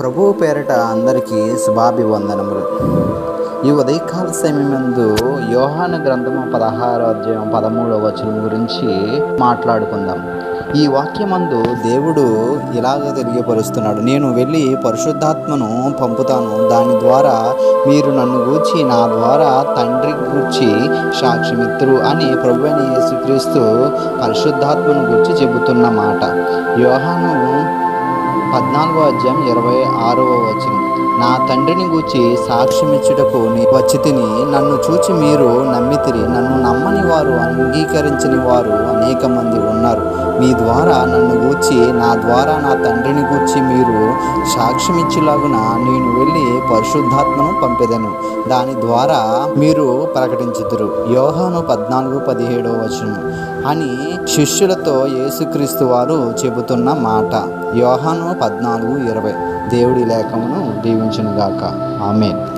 ప్రభువు పేరట అందరికీ శుభాభివందనములు. ఈ ఉదయకాల సమయమందు యోహాను గ్రంథము పదహారో అధ్యాయం పదమూడవ వచనం గురించి మాట్లాడుకుందాం. ఈ వాక్యమందు దేవుడు ఇలాగ తెలియపరుస్తున్నాడు. నేను వెళ్ళి పరిశుద్ధాత్మను పంపుతాను. దాని ద్వారా మీరు నన్ను గూర్చి నా ద్వారా తండ్రి గూర్చి సాక్షిమిత్రు అని ప్రభు అని యేసుక్రీస్తు పరిశుద్ధాత్మను గూర్చి చెబుతున్న మాట. యోహాను పద్నాలుగో అధ్యాయం ఇరవై ఆరవ వచనం. నా తండ్రిని గూర్చి సాక్ష్యమిచ్చుటకు వచ్చి తిని నన్ను చూచి మీరు నమ్మితిరి. నన్ను నమ్మని వారు అంగీకరించని వారు అనేక మంది ఉన్నారు. మీ ద్వారా నన్ను గూర్చి నా ద్వారా నా తండ్రిని గూర్చి మీరు సాక్ష్యమిచ్చేలాగున నేను వెళ్ళి పరిశుద్ధాత్మను పంపెదను. దాని ద్వారా మీరు ప్రకటించుదురు. యోహాను పద్నాలుగు పదిహేడవ వచనం. అని శిష్యులతో యేసుక్రీస్తు వారు చెబుతున్న మాట. యోహాను పద్నాలుగు ఇరవై. దేవుడి లేఖమును దీవించునుగాక. ఆమె